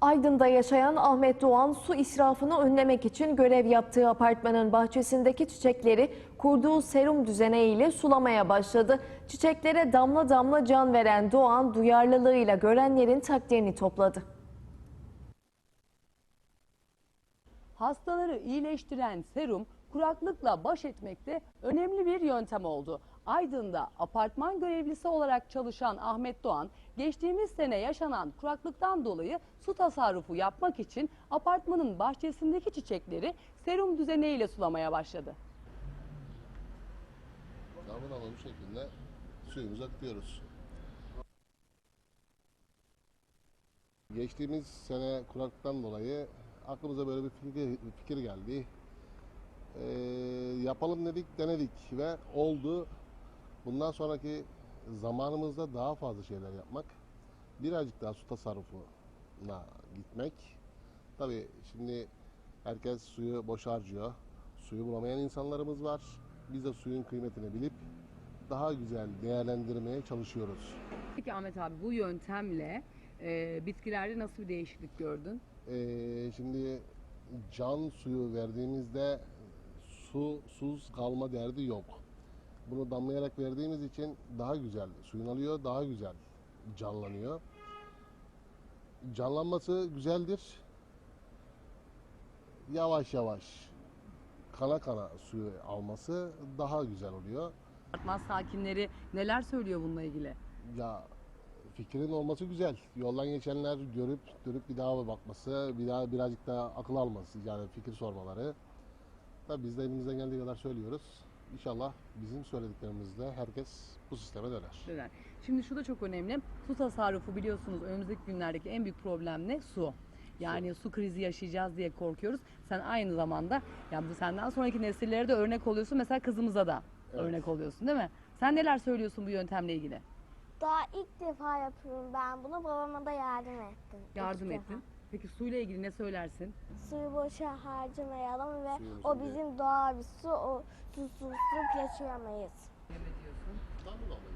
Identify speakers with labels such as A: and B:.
A: Aydın'da yaşayan Ahmet Doğan su israfını önlemek için görev yaptığı apartmanın bahçesindeki çiçekleri kurduğu serum düzeneğiyle sulamaya başladı. Çiçeklere damla damla can veren Doğan duyarlılığıyla görenlerin takdirini topladı.
B: Hastaları iyileştiren serum kuraklıkla baş etmekte önemli bir yöntem oldu. Aydın'da apartman görevlisi olarak çalışan Ahmet Doğan, geçtiğimiz sene yaşanan kuraklıktan dolayı su tasarrufu yapmak için apartmanın bahçesindeki çiçekleri serum düzeneğiyle sulamaya başladı.
C: Damla bu şekilde suyumuzu akıtıyoruz. Geçtiğimiz sene kuraklıktan dolayı aklımıza böyle bir fikir, fikir geldi. Ee, yapalım dedik, denedik ve oldu. Bundan sonraki zamanımızda daha fazla şeyler yapmak, birazcık daha su tasarrufuna gitmek. Tabii şimdi herkes suyu boş harcıyor. Suyu bulamayan insanlarımız var. Biz de suyun kıymetini bilip daha güzel değerlendirmeye çalışıyoruz.
B: Peki Ahmet abi bu yöntemle e, bitkilerde nasıl bir değişiklik gördün?
C: Ee, şimdi can suyu verdiğimizde su suz kalma derdi yok. Bunu damlayarak verdiğimiz için daha güzel suyun alıyor, daha güzel canlanıyor. Canlanması güzeldir. Yavaş yavaş kana kana suyu alması daha güzel oluyor.
B: Apartman sakinleri neler söylüyor bununla ilgili?
C: Ya fikrin olması güzel. Yoldan geçenler görüp dönüp bir daha bakması, bir daha birazcık daha akıl alması yani fikir sormaları. Tabii biz de elimizden geldiği kadar söylüyoruz. İnşallah bizim söylediklerimizle herkes bu sisteme döner.
B: Döner. Şimdi şu da çok önemli. Su tasarrufu biliyorsunuz önümüzdeki günlerdeki en büyük problem ne? Su. Yani su. krizi yaşayacağız diye korkuyoruz. Sen aynı zamanda yani bu senden sonraki nesillere de örnek oluyorsun. Mesela kızımıza da
C: Evet.
B: örnek oluyorsun değil mi? Sen neler söylüyorsun bu yöntemle ilgili?
D: Daha ilk defa yapıyorum ben bunu. Babama da yardım ettim.
B: Yardım
D: İlk
B: ettin.
D: defa.
B: Peki suyla ilgili ne söylersin?
D: Suyu boşa harcamayalım ve
C: Suyumuzu
D: o
C: bir-
D: bizim doğal bir su. O susuzluk yaşayamayız.
C: Damla damla